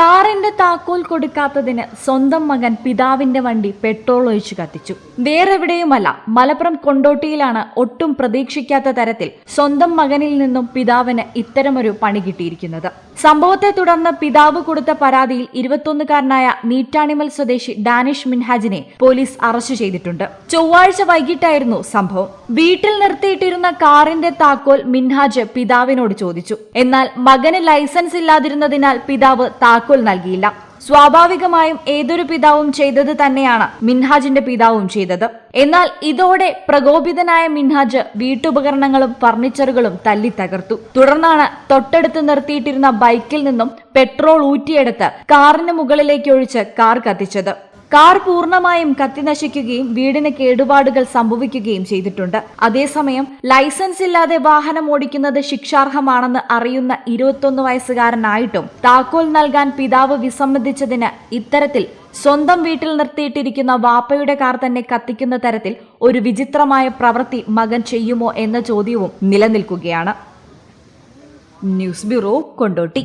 കാറിന്റെ താക്കോൽ കൊടുക്കാത്തതിന് സ്വന്തം മകൻ പിതാവിന്റെ വണ്ടി പെട്രോൾ ഒഴിച്ചു കത്തിച്ചു. വേറെവിടെയുമല്ല മലപ്പുറം കൊണ്ടോട്ടിയിലാണ് ഒട്ടും പ്രതീക്ഷിക്കാത്ത തരത്തിൽ സ്വന്തം മകനിൽ നിന്നും പിതാവിന് ഇത്തരമൊരു പണി കിട്ടിയിരിക്കുന്നത്. സംഭവത്തെ തുടർന്ന് പിതാവ് കൊടുത്ത പരാതിയിൽ ഇരുപത്തൊന്നുകാരനായ നീറ്റാണിമൽ സ്വദേശി ഡാനിഷ് മിൻഹാജിനെ പോലീസ് അറസ്റ്റ് ചെയ്തിട്ടുണ്ട്. ചൊവ്വാഴ്ച വൈകിട്ടായിരുന്നു സംഭവം. വീട്ടിൽ നിർത്തിയിട്ടിരുന്ന കാറിന്റെ താക്കോൽ മിൻഹാജ് പിതാവിനോട് ചോദിച്ചു. എന്നാൽ മകന് ലൈസൻസ് ഇല്ലാതിരുന്നതിനാൽ പിതാവ് താക്കോൽ നൽകിയില്ല. സ്വാഭാവികമായും ഏതൊരു പിതാവും ചെയ്തത് തന്നെയാണ് മിൻഹാജിന്റെ പിതാവും ചെയ്തത്. എന്നാൽ ഇതോടെ പ്രകോപിതനായ മിൻഹാജ് വീട്ടുപകരണങ്ങളും ഫർണിച്ചറുകളും തല്ലി തകർത്തു തുടർന്നാണ് തൊട്ടടുത്ത് നിർത്തിയിട്ടിരുന്ന ബൈക്കിൽ നിന്നും പെട്രോൾ ഊറ്റിയെടുത്ത് കാറിന് മുകളിലേക്ക് ഒഴിച്ച് കാർ കത്തിച്ചത്. കാർ പൂർണമായും കത്തിനശിക്കുകയും വീടിന് കേടുപാടുകൾ സംഭവിക്കുകയും ചെയ്തിട്ടുണ്ട്. അതേസമയം ലൈസൻസ് ഇല്ലാതെ വാഹനം ഓടിക്കുന്നത് ശിക്ഷാർഹമാണെന്ന് അറിയുന്ന ഇരുപത്തൊന്ന് വയസ്സുകാരനായിട്ടും താക്കോൽ നൽകാൻ പിതാവ് വിസമ്മതിച്ചതിന് ഇത്തരത്തിൽ സ്വന്തം വീട്ടിൽ നിർത്തിയിട്ടിരിക്കുന്ന വാപ്പയുടെ കാർ തന്നെ കത്തിക്കുന്ന തരത്തിൽ ഒരു വിചിത്രമായ പ്രവൃത്തി മകൻ ചെയ്യുമോ എന്ന ചോദ്യവും നിലനിൽക്കുകയാണ്. News bureau Kondotty.